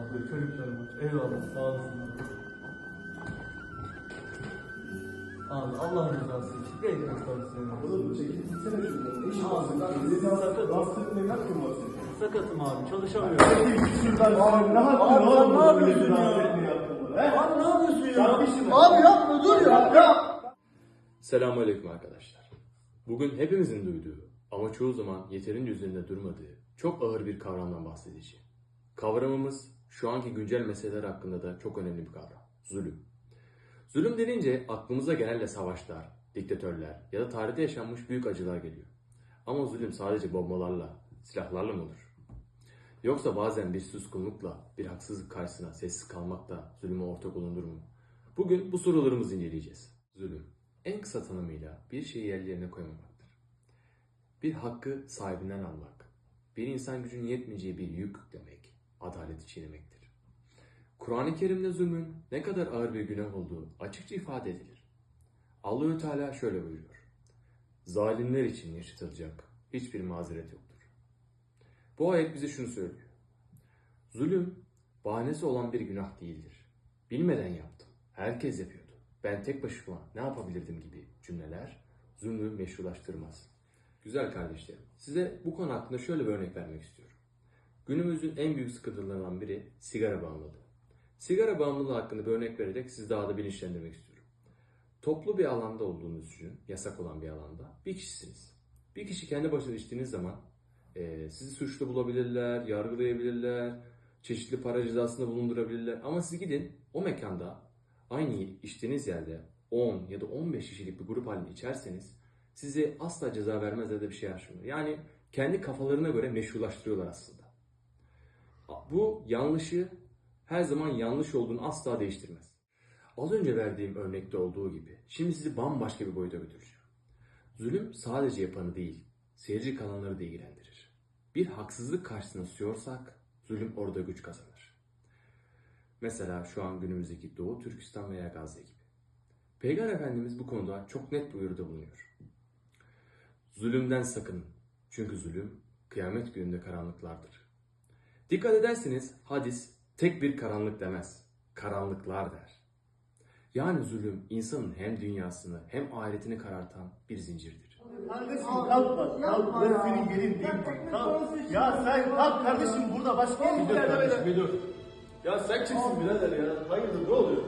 bakıyor çocuklarıma. Eyvallah sağ olasın. Abi Allah rızası için bir ekmek tavsiye Oğlum çekil gitsene şuradan. Senin? ben Elini sakat- sakat. Bastırıp ne hakkın var senin? Sakatım abi çalışamıyorum. Abi ne hakkın Abi, ne yapıyorsun elini ya? hakkın var, he? Abi ne yapıyorsun ya? Kardeşim. Abi yapma dur ya. Ya. Selamünaleyküm arkadaşlar. Bugün hepimizin duyduğu ama çoğu zaman yeterince üzerinde durmadığı çok ağır bir kavramdan bahsedeceğim. Kavramımız şu anki güncel meseleler hakkında da çok önemli bir kavram. Zulüm. Zulüm denince aklımıza genelde savaşlar, diktatörler ya da tarihte yaşanmış büyük acılar geliyor. Ama zulüm sadece bombalarla, silahlarla mı olur? Yoksa bazen bir suskunlukla, bir haksızlık karşısına sessiz kalmak da zulüme ortak olunur mu? Bugün bu sorularımızı inceleyeceğiz. Zulüm, en kısa tanımıyla bir şeyi yerlerine koymamaktır. Bir hakkı sahibinden almak, bir insan gücünün yetmeyeceği bir yük demek, adaleti çiğnemektir. Kur'an-ı Kerim'de zulmün ne kadar ağır bir günah olduğu açıkça ifade edilir. Allahü Teala şöyle buyuruyor. Zalimler için yaşatılacak hiçbir mazeret yoktur. Bu ayet bize şunu söylüyor. Zulüm bahanesi olan bir günah değildir. Bilmeden yaptım. Herkes yapıyordu. Ben tek başıma ne yapabilirdim gibi cümleler zulmü meşrulaştırmaz. Güzel kardeşlerim, size bu konu hakkında şöyle bir örnek vermek istiyorum. Günümüzün en büyük sıkıntılarından biri sigara bağımlılığı. Sigara bağımlılığı hakkında bir örnek vererek sizi daha da bilinçlendirmek istiyorum. Toplu bir alanda olduğunuzu düşünün, yasak olan bir alanda. Bir kişisiniz. Bir kişi kendi başına içtiğiniz zaman e, sizi suçlu bulabilirler, yargılayabilirler, çeşitli para cezasında bulundurabilirler. Ama siz gidin o mekanda aynı içtiğiniz yerde 10 ya da 15 kişilik bir grup halinde içerseniz size asla ceza vermezler de bir şey yaşamıyor. Yani kendi kafalarına göre meşrulaştırıyorlar aslında. Bu yanlışı her zaman yanlış olduğunu asla değiştirmez. Az önce verdiğim örnekte olduğu gibi şimdi sizi bambaşka bir boyuta götüreceğim. Zulüm sadece yapanı değil, seyirci kalanları da ilgilendirir. Bir haksızlık karşısına susuyorsak zulüm orada güç kazanır. Mesela şu an günümüzdeki Doğu Türkistan veya Gazze gibi. Peygamber Efendimiz bu konuda çok net bir uyarıda bulunuyor. Zulümden sakının. Çünkü zulüm kıyamet gününde karanlıklardır. Dikkat ederseniz hadis tek bir karanlık demez. Karanlıklar der. Yani zulüm insanın hem dünyasını hem ahiretini karartan bir zincirdir. Kardeşim kalk bak kalk. Ben senin yerin değil kalk. Ya sen kalk kardeşim burada başka Bir yerde kardeşim böyle. bir dur. Ya sen kimsin birader ya? Hayırdır ne oluyor?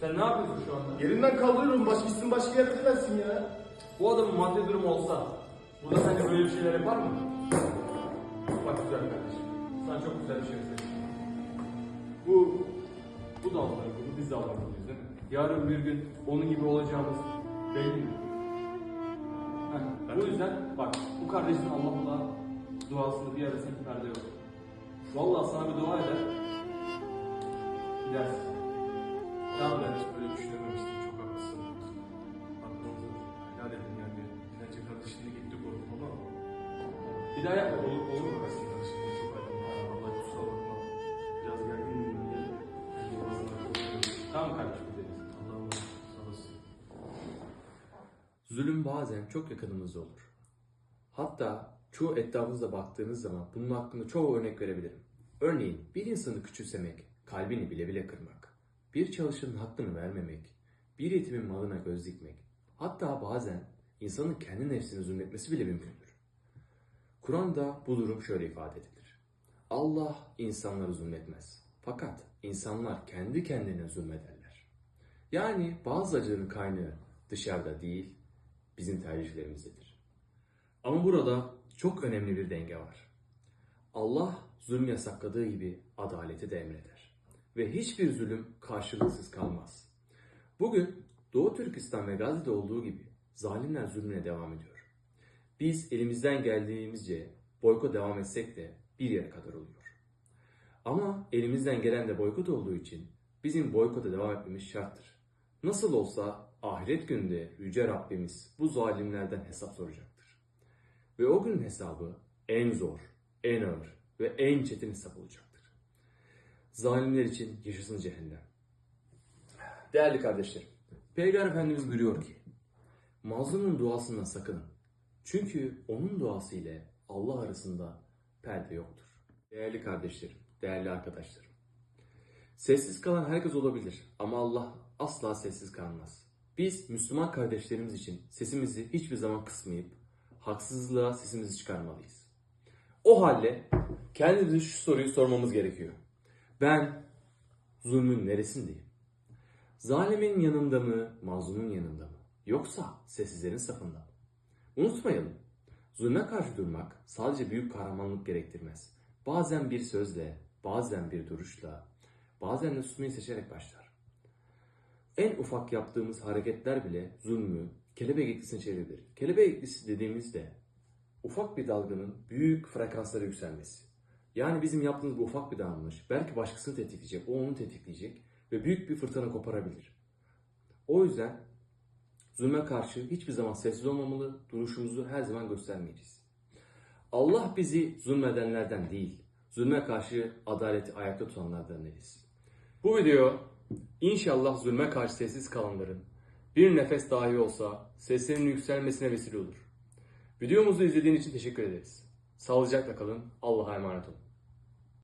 Sen ne yapıyorsun şu anda? Yerinden kaldırıyorum başka gitsin başka yere gidersin ya. Bu adamın maddi durumu olsa burada sence böyle bir şeyler yapar mı? Bak güzel kardeşim. Sana çok güzel bir şey söyleyeyim. Bu bu da günü, biz de günüyüz değil mi? Yarın bir gün onun gibi olacağımız belli mi? Heh, bu yüzden bak bu kardeşin Allah'la duasını bir arasında perde yok. Vallahi sana bir dua eder. Gidersin. Ya ben hiç böyle düşünememiştim. Çok haklısın. Aklınızı helal edin yani. Dilenci kardeşine gitti korktum ama. Bir daha yapma olur olur. Tamam kardeşim deriz. Allah'ım sağ olasın. Zulüm bazen çok yakınımızda olur. Hatta çoğu etrafınıza baktığınız zaman bunun hakkında çoğu örnek verebilirim. Örneğin bir insanı küçümsemek, kalbini bile bile kırmak, bir çalışanın hakkını vermemek, bir yetimin malına göz dikmek, hatta bazen insanın kendi nefsini zulmetmesi bile mümkündür. Kur'an'da bu durum şöyle ifade edilir. Allah insanları zulmetmez. Fakat insanlar kendi kendine zulmederler. Yani bazı acıların kaynağı dışarıda değil, bizim tercihlerimizdedir. Ama burada çok önemli bir denge var. Allah zulüm yasakladığı gibi adaleti de emreder. Ve hiçbir zulüm karşılıksız kalmaz. Bugün Doğu Türkistan ve Gazze'de olduğu gibi zalimler zulmüne devam ediyor. Biz elimizden geldiğimizce boykot devam etsek de bir yere kadar oluyor. Ama elimizden gelen de boykot olduğu için bizim boykota devam etmemiz şarttır. Nasıl olsa ahiret günde Yüce Rabbimiz bu zalimlerden hesap soracaktır. Ve o günün hesabı en zor, en ağır ve en çetin hesap olacaktır. Zalimler için yaşasın cehennem. Değerli kardeşlerim, Peygamber Efendimiz buyuruyor ki, mazlumun duasından sakının. Çünkü onun duası ile Allah arasında perde yoktur. Değerli kardeşlerim, değerli arkadaşlarım, Sessiz kalan herkes olabilir ama Allah asla sessiz kalmaz. Biz Müslüman kardeşlerimiz için sesimizi hiçbir zaman kısmayıp haksızlığa sesimizi çıkarmalıyız. O halde kendimize şu soruyu sormamız gerekiyor. Ben zulmün neresindeyim? Zalimin yanında mı, mazlumun yanında mı? Yoksa sessizlerin safında mı? Unutmayalım, zulme karşı durmak sadece büyük kahramanlık gerektirmez. Bazen bir sözle, bazen bir duruşla, bazen de susmayı seçerek başlar. En ufak yaptığımız hareketler bile zulmü kelebek etkisine çevirebilir. Kelebek etkisi dediğimizde ufak bir dalganın büyük frekanslara yükselmesi. Yani bizim yaptığımız bu ufak bir davranış belki başkasını tetikleyecek, o onu tetikleyecek ve büyük bir fırtına koparabilir. O yüzden zulme karşı hiçbir zaman sessiz olmamalı, duruşumuzu her zaman göstermeyeceğiz. Allah bizi zulmedenlerden değil, zulme karşı adaleti ayakta tutanlardan eylesin. Bu video inşallah zulme karşı sessiz kalanların bir nefes dahi olsa seslerinin yükselmesine vesile olur. Videomuzu izlediğin için teşekkür ederiz. Sağlıcakla kalın, Allah'a emanet olun.